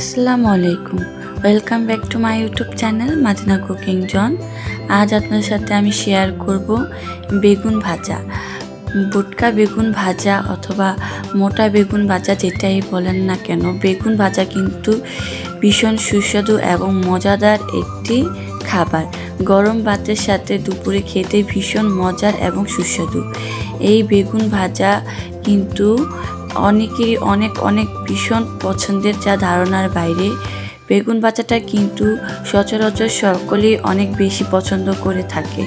আসসালামু আলাইকুম। Welcome back to my YouTube channel Madina cooking জন আজ আপনাদের সাথে আমি শেয়ার করব বেগুন ভাজা। বুটকা বেগুন ভাজা অথবা মোটা বেগুন ভাজা যেটাই বলেন না কেন, বেগুন ভাজা কিন্তু ভীষণ সুস্বাদু এবং মজাদার একটি খাবার। গরম ভাতের সাথে দুপুরে খেতে ভীষণ মজার এবং সুস্বাদু। এই বেগুন ভাজা কিন্তু অনেকেরই অনেক অনেক ভীষণ পছন্দের যা ধারণার বাইরে। বেগুন ভাজাটা কিন্তু সচরাচর সকলেই অনেক বেশি পছন্দ করে থাকে।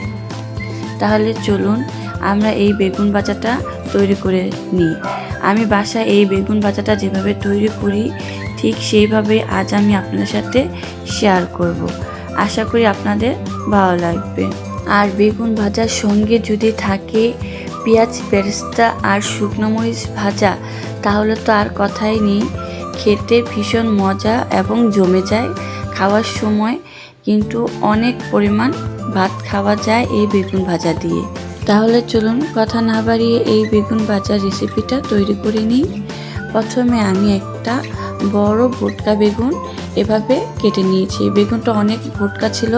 তাহলে চলুন আমরা এই বেগুন ভাজাটা তৈরি করে নিই। আমি বাসায় এই বেগুন ভাজাটা যেভাবে তৈরি করি, ঠিক সেইভাবে আজ আমি আপনাদের সাথে শেয়ার করব। আশা করি আপনাদের ভালো লাগবে। আর বেগুন ভাজার সঙ্গে যদি থাকে পেঁয়াজ, বেরেস্তা আর শুকনো মরিচ ভাজা, তাহলে তো আর কথাই নেই। খেতে ভীষণ মজা এবং জমে যায় খাওয়ার সময়, কিন্তু অনেক পরিমাণ ভাত খাওয়া যায় এই বেগুন ভাজা দিয়ে। তাহলে চলুন কথা না বাড়িয়ে এই বেগুন ভাজার রেসিপিটা তৈরি করে নিই। প্রথমে আমি একটা বড় ভুটকা বেগুন এভাবে কেটে নিয়েছি। বেগুনটা অনেক ভুটকা ছিল,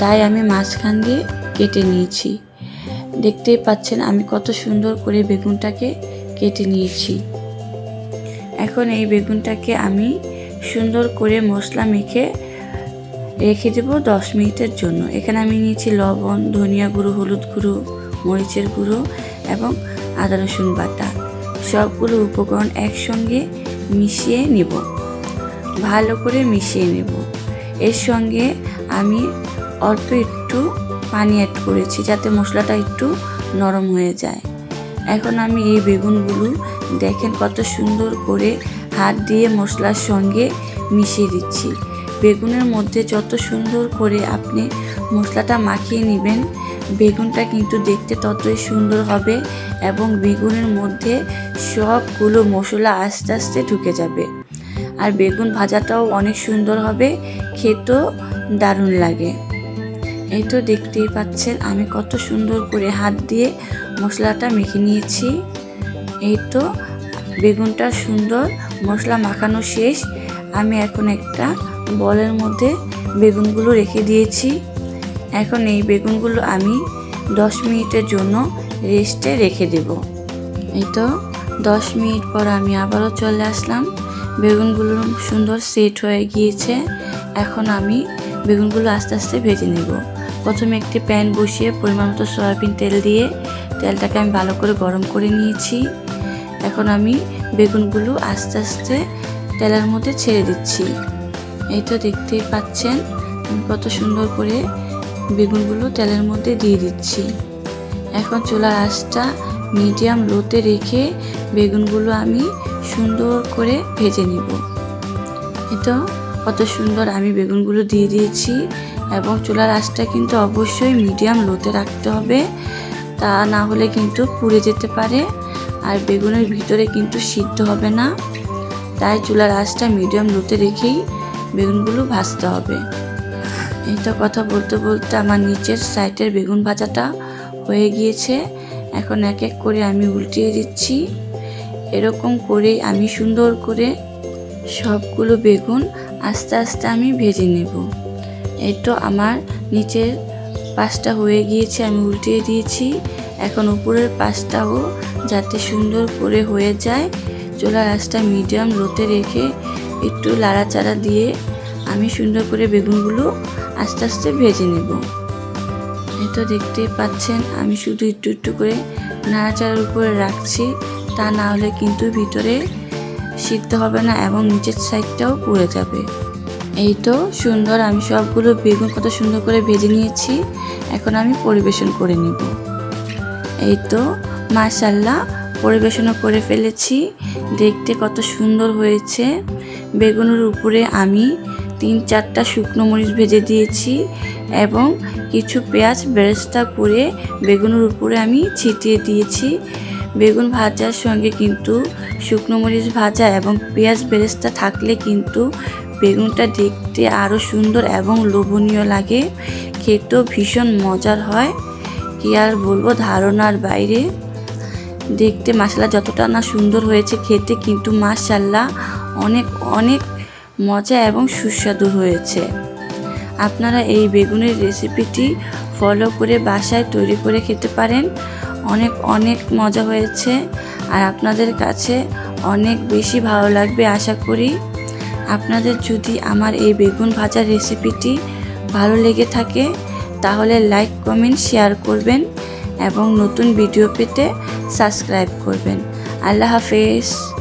তাই আমি মাঝখান দিয়ে কেটে নিয়েছি। দেখতেই পাচ্ছেন আমি কত সুন্দর করে বেগুনটাকে কেটে নিয়েছি। এখন এই বেগুনটাকে আমি সুন্দর করে মশলা মেখে রেখে দেব দশ মিনিটের জন্য। এখানে আমি নিয়েছি লবণ, ধনিয়া গুঁড়ো, হলুদ গুঁড়ো, মরিচের গুঁড়ো এবং আদা, রসুন বাটা। সবগুলো উপকরণ একসঙ্গে মিশিয়ে নেব। ভালো করে মিশিয়ে নেব। এর সঙ্গে আমি অল্প একটু পানি অ্যাড করেছি যাতে মশলাটা একটু নরম হয়ে যায়। এখন আমি এই বেগুনগুলো দেখেন কত সুন্দর করে হাত দিয়ে মশলার সঙ্গে মিশিয়ে দিচ্ছি। বেগুনের মধ্যে যত সুন্দর করে আপনি মশলাটা মাখিয়ে নেবেন, বেগুনটা কিন্তু দেখতে ততই সুন্দর হবে এবং বেগুনের মধ্যে সবগুলো মশলা আস্তে আস্তে ঢুকে যাবে। আর বেগুন ভাজাটাও অনেক সুন্দর হবে, খেতেও দারুণ লাগে। এই তো দেখতেই পাচ্ছেন, আমি কত সুন্দর করে হাত দিয়ে মশলাটা মেখে নিয়েছি। এই তো বেগুনটা সুন্দর, মশলা মাখানো শেষ। আমি এখন একটা বলের মধ্যে বেগুনগুলো রেখে দিয়েছি। এখন এই বেগুনগুলো আমি দশ মিনিটের জন্য রেস্টে রেখে দেব। এই তো দশ মিনিট পর আমি আবারও চলে আসলাম। বেগুনগুলো সুন্দর সেট হয়ে গিয়েছে। এখন আমি বেগুনগুলো আস্তে আস্তে ভেজে নেব। প্রথমে একটি প্যান বসিয়ে পরিমাণ মতো সয়াবিন তেল দিয়ে তেলটাকে আমি ভালো করে গরম করে নিয়েছি। এখন আমি বেগুনগুলো আস্তে আস্তে তেলের মধ্যে ছেড়ে দিচ্ছি। এই তো দেখতেই পাচ্ছেন কত সুন্দর করে বেগুনগুলো তেলের মধ্যে দিয়ে দিচ্ছি। এখন চুলার আঁচটা মিডিয়াম লোতে রেখে বেগুনগুলো আমি সুন্দর করে ভেজে নিব। এটা কত সুন্দর আমি বেগুনগুলো দিয়ে দিয়েছি এবং চুলার আঁচটা কিন্তু অবশ্যই মিডিয়াম লোতে রাখতে হবে। তা না হলে কিন্তু পুড়ে যেতে পারে আর বেগুনের ভিতরে কিন্তু সিদ্ধ হবে না। তাই চুলার আঁচটা মিডিয়াম লোতে রেখেই বেগুনগুলো ভাজতে হবে। এইটা কথা বলতে বলতে আমার নিচের সাইডের বেগুন ভাজাটা হয়ে গিয়েছে। এখন এক এক করে আমি উল্টিয়ে দিচ্ছি। এরকম করে আমি সুন্দর করে সবগুলো বেগুন আস্তে আস্তে আমি ভেজে নেব। এই তো আমার নিচের পাশটা হয়ে গিয়েছে, আমি উল্টিয়ে দিয়েছি। এখন উপরের পাশটাও যাতে সুন্দর করে হয়ে যায় চুলার আঁচটা মিডিয়াম লোতে রেখে একটু লাড়াচাড়া দিয়ে আমি সুন্দর করে বেগুনগুলো আস্তে আস্তে ভেজে নেব। তো দেখতেই পাচ্ছেন, আমি শুধু একটু একটু করে নাড়াচাড়ার উপরে রাখছি, তা না হলে কিন্তু ভিতরে সিদ্ধ হবে না এবং নিচের সাইডটাও পুড়ে যাবে। এই তো সুন্দর, আমি সবগুলো বেগুন কত সুন্দর করে ভেজে নিয়েছি। এখন আমি পরিবেশন করে নিব। এই তো মাশাল্লাহ পরিবেশনও করে ফেলেছি। দেখতে কত সুন্দর হয়েছে। বেগুনের উপরে আমি তিন চারটা শুকনো মরিচ ভেজে দিয়েছি এবং কিছু পেঁয়াজ বেরেস্তা করে বেগুনের উপরে আমি ছিটিয়ে দিয়েছি। বেগুন ভাজার সঙ্গে কিন্তু শুকনো মরিচ ভাজা এবং পেঁয়াজ বেরেস্তা থাকলে কিন্তু বেগুনটা দেখতে আরও সুন্দর এবং লোভনীয় লাগে। খেতেও ভীষণ মজার হয়। কি আর বলব, ধারণার বাইরে। দেখতে মশলা যতটা না সুন্দর হয়েছে, খেতে কিন্তু মাশাল্লাহ অনেক অনেক মজা এবং সুস্বাদু হয়েছে। আপনারা এই বেগুনের রেসিপিটি ফলো করে বাসায় তৈরি করে খেতে পারেন। অনেক অনেক মজা হয়েছে। আর আপনাদের কাছে অনেক বেশি ভালো লাগবে আশা করি। আপনাদের যদি আমার এই বেগুন ভাজার রেসিপিটি ভালো লেগে থাকে, তাহলে লাইক কমেন্ট শেয়ার করবেন এবং নতুন ভিডিও পেতে সাবস্ক্রাইব করবেন। আল্লাহ হাফেজ।